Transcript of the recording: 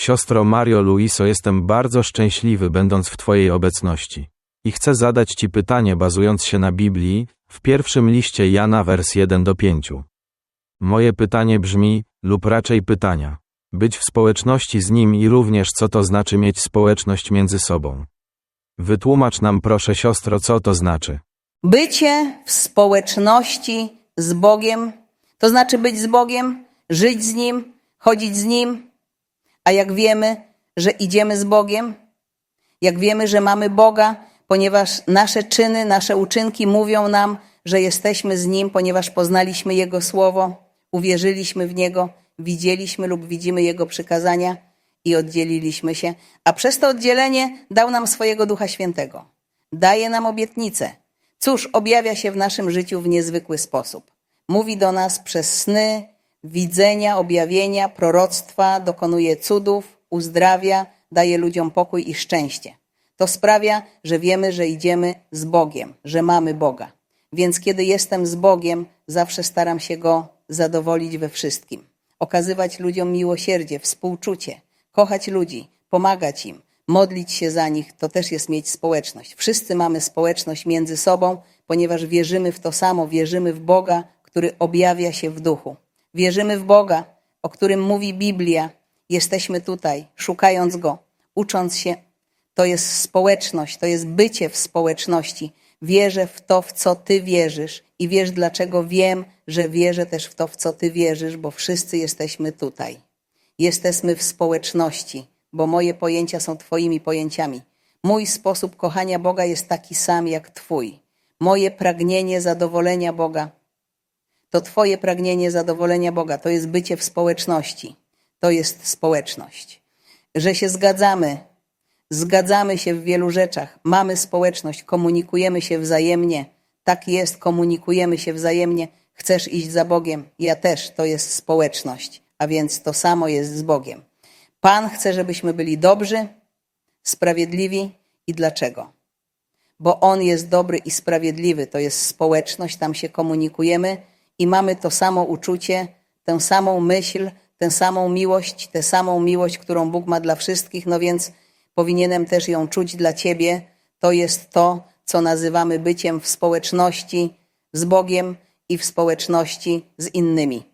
Siostro Mario Luiso, jestem bardzo szczęśliwy, będąc w Twojej obecności. I chcę zadać Ci pytanie, bazując się na Biblii, w pierwszym liście Jana, wers 1 do 5. Moje pytanie brzmi, lub raczej pytania. Być w społeczności z Nim i również co to znaczy mieć społeczność między sobą. Wytłumacz nam proszę, siostro, co to znaczy. Bycie w społeczności z Bogiem, to znaczy być z Bogiem, żyć z Nim, chodzić z Nim. A jak wiemy, że idziemy z Bogiem, jak wiemy, że mamy Boga, ponieważ nasze czyny, nasze uczynki mówią nam, że jesteśmy z Nim, ponieważ poznaliśmy Jego Słowo, uwierzyliśmy w Niego, widzieliśmy lub widzimy Jego przykazania i oddzieliliśmy się, a przez to oddzielenie dał nam swojego Ducha Świętego. Daje nam obietnicę. Cóż, objawia się w naszym życiu w niezwykły sposób. Mówi do nas przez sny, widzenia, objawienia, proroctwa, dokonuje cudów, uzdrawia, daje ludziom pokój i szczęście. To sprawia, że wiemy, że idziemy z Bogiem, że mamy Boga. Więc kiedy jestem z Bogiem, zawsze staram się Go zadowolić we wszystkim. Okazywać ludziom miłosierdzie, współczucie, kochać ludzi, pomagać im, modlić się za nich, to też jest mieć społeczność. Wszyscy mamy społeczność między sobą, ponieważ wierzymy w to samo, wierzymy w Boga, który objawia się w duchu. Wierzymy w Boga, o którym mówi Biblia. Jesteśmy tutaj, szukając Go, ucząc się. To jest społeczność, to jest bycie w społeczności. Wierzę w to, w co Ty wierzysz i wiesz, dlaczego wiem, że wierzę też w to, w co Ty wierzysz, bo wszyscy jesteśmy tutaj. Jesteśmy w społeczności, bo moje pojęcia są Twoimi pojęciami. Mój sposób kochania Boga jest taki sam jak Twój. Moje pragnienie zadowolenia Boga to Twoje pragnienie zadowolenia Boga, to jest bycie w społeczności. To jest społeczność. Że się zgadzamy, zgadzamy się w wielu rzeczach, mamy społeczność, komunikujemy się wzajemnie. Tak jest, komunikujemy się wzajemnie. Chcesz iść za Bogiem, ja też, to jest społeczność, a więc to samo jest z Bogiem. Pan chce, żebyśmy byli dobrzy, sprawiedliwi i dlaczego? Bo On jest dobry i sprawiedliwy, to jest społeczność, tam się komunikujemy i mamy to samo uczucie, tę samą myśl, tę samą miłość, tę samą miłość, którą Bóg ma dla wszystkich, no więc powinienem też ją czuć dla Ciebie. To jest to, co nazywamy byciem w społeczności z Bogiem i w społeczności z innymi.